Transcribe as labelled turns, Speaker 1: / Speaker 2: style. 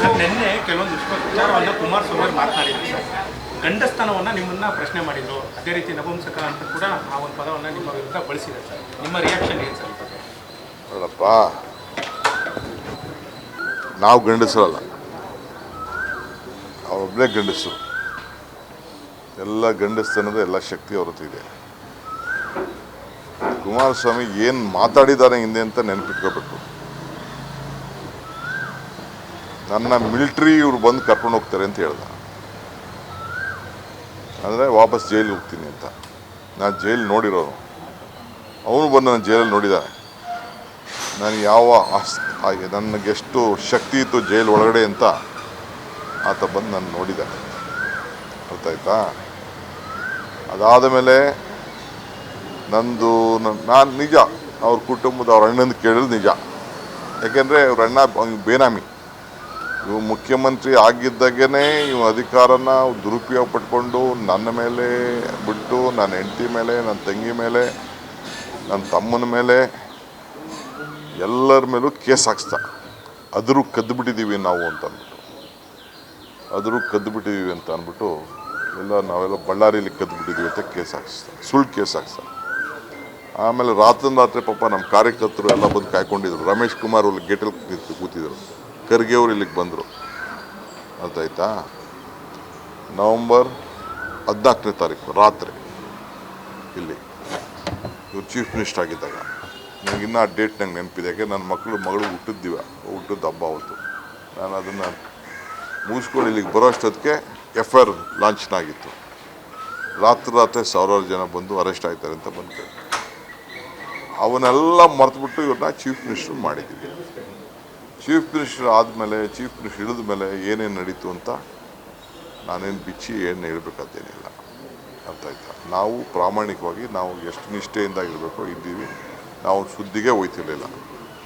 Speaker 1: Sir, ನಿನ್ನೆ ಕೆಲವೊಂದು ವಿಚಾರವನ್ನು ಕುಮಾರಸ್ವಾಮಿ ಮಾತನಾಡಿದ್ರು ಗಂಡಸ್ಥಾನವನ್ನು ನಿಮ್ಮನ್ನ ಪ್ರಶ್ನೆ ಮಾಡಿದ್ರು. ಅದೇ ರೀತಿ ನಪುಂಸಕ ಅಂತ ಕೂಡ ಆ ಒಂದು ಪದವನ್ನು ನಿಮ್ಮ ವಿರುದ್ಧ ಬಳಸಿದೆ ಸರ್. ನಿಮ್ಮ ರಿಯಾಕ್ಷನ್ ಏನು ಸರ್?
Speaker 2: ಅಲ್ಲಪ್ಪ, ನಾವು ಗಂಡಸರಲ್ಲ. ಅವರೊಬ್ಬನೇ ಗಂಡಸರು. ಎಲ್ಲ ಗಂಡಸ್ತನದ ಎಲ್ಲ ಶಕ್ತಿ ಹೊರತಿದೆ ಕುಮಾರಸ್ವಾಮಿ ಏನು ಮಾತಾಡಿದ್ದಾರೆ ಹಿಂದೆ ಅಂತ ನೆನಪಿಟ್ಕೋಬೇಕು. ನನ್ನ ಮಿಲಿಟ್ರಿ ಇವ್ರು ಬಂದು ಕರ್ಕೊಂಡು ಹೋಗ್ತಾರೆ ಅಂತ ಹೇಳ್ದ. ಅಂದರೆ ವಾಪಸ್ ಜೈಲಿಗೆ ಹೋಗ್ತೀನಿ ಅಂತ. ನಾನು ಜೈಲು ನೋಡಿರೋನು ಅವನು ಬಂದು ನಾನು ಜೈಲಲ್ಲಿ ನೋಡಿದ್ದಾನೆ ನಾನು ಯಾವ ಆಸ್ ಹಾಗೆ ನನಗೆಷ್ಟು ಶಕ್ತಿ ಇತ್ತು ಜೈಲು ಒಳಗಡೆ ಅಂತ ಆತ ಬಂದು ನಾನು ನೋಡಿದ್ದಾನೆ ಆಯ್ತಾ ಅದಾದ ಮೇಲೆ ನಂದು ನಾನು ನಿಜ, ಅವ್ರ ಕುಟುಂಬದ ಅವ್ರ ಅಣ್ಣಂದು ಕೇಳಿದ್ರು ನಿಜ. ಯಾಕೆಂದರೆ ಅವ್ರ ಅಣ್ಣ ಬೇನಾಮಿ. ಇವು ಮುಖ್ಯಮಂತ್ರಿ ಆಗಿದ್ದಾಗೇ ಇವು ಅಧಿಕಾರನ ದುರುಪಯೋಗ ಪಡ್ಕೊಂಡು ನನ್ನ ಮೇಲೆ ಬಿಟ್ಟು, ನನ್ನ ಹೆಂಡತಿ ಮೇಲೆ, ನನ್ನ ತಂಗಿ ಮೇಲೆ, ನನ್ನ ತಮ್ಮನ ಮೇಲೆ ಎಲ್ಲರ ಮೇಲೂ ಕೇಸ್ ಹಾಕ್ಸ್ದ ಅದರೂ ಕದ್ದು ಬಿಟ್ಟಿದ್ದೀವಿ ನಾವು ಅಂತ ಅಂದ್ಬಿಟ್ಟು. ಅದರೂ ಕದ್ದು ಬಿಟ್ಟಿದ್ದೀವಿ ಅಂತ ಅಂದ್ಬಿಟ್ಟು ಎಲ್ಲ ನಾವೆಲ್ಲ ಬಳ್ಳಾರಿಯಲ್ಲಿ ಕದ್ದು ಬಿಟ್ಟಿದ್ದೀವಿ ಅಂತ ಕೇಸ್ ಹಾಕ್ಸ್ತ, ಸುಳ್ಳು ಕೇಸ್ ಹಾಕ್ಸ್ದ ಆಮೇಲೆ ರಾತ್ರಿ ರಾತ್ರಿ ಪಾಪ ನಮ್ಮ ಕಾರ್ಯಕರ್ತರು ಎಲ್ಲ ಬಂದು ಕಾಯ್ಕೊಂಡಿದ್ರು. ರಮೇಶ್ ಕುಮಾರ್ ಅಲ್ಲಿ ಗೇಟಲ್ಲಿ ಕೂತಿದ್ರು. ಖರ್ಗೆ ಅವರು ಇಲ್ಲಿಗೆ ಬಂದರು. ಅರ್ಥ ಆಯ್ತಾ ನವಂಬರ್ ಹದಿನಾಲ್ಕನೇ ತಾರೀಕು, ರಾತ್ರಿ ಇಲ್ಲಿ. ಇವ್ರು ಚೀಫ್ ಮಿನಿಸ್ಟರ್ ಆಗಿದ್ದಾಗ. ನನಗೆ ಇನ್ನೂ ಆ ಡೇಟ್ ನಂಗೆ ನೆನಪಿದೆ. ಯಾಕೆ ನನ್ನ ಮಕ್ಕಳು ಮಗಳು ಹುಟ್ಟಿದ್ದೀವ. ಹುಟ್ಟಿದ ಹಬ್ಬ ಅವತ್ತು. ನಾನು ಅದನ್ನು ಮುಗಿಸ್ಕೊಂಡು ಇಲ್ಲಿಗೆ ಬರೋ ಅಷ್ಟೊತ್ತಿಗೆ ಎಫ್ ಐ ಆರ್ ಲಾಂಚ್ನಾಗಿತ್ತು ರಾತ್ರಿ ರಾತ್ರಿ ಸಾವಿರಾರು ಜನ ಬಂದು ಅರೆಸ್ಟ್ ಆಯ್ತಾರೆ ಅಂತ ಬಂದು ಅವನ್ನೆಲ್ಲ ಮರೆತುಬಿಟ್ಟು ಇವ್ರನ್ನ ಚೀಫ್ ಮಿನಿಸ್ಟರ್ ಮಾಡಿದ್ದೀವಿ ಚೀಫ್ ಮಿನಿಸ್ಟರ್ ಆದಮೇಲೆ, ಚೀಫ್ ಮಿನಿಸ್ಟರ್ ಇಳಿದ ಮೇಲೆ ಏನೇನು ನಡೀತು ಅಂತ ನಾನೇನು ಬಿಚ್ಚಿ ಏನು ಹೇಳಬೇಕಂತೇನಿಲ್ಲ ಅಂತ ಆಯ್ತಾ. ನಾವು ಪ್ರಾಮಾಣಿಕವಾಗಿ ನಾವು ಎಷ್ಟು ನಿಷ್ಠೆಯಿಂದ ಇರಬೇಕು ಇದ್ದೀವಿ, ನಾವು ಸುದ್ದಿಗೆ ಹೋಯ್ತಿರ್ಲಿಲ್ಲ.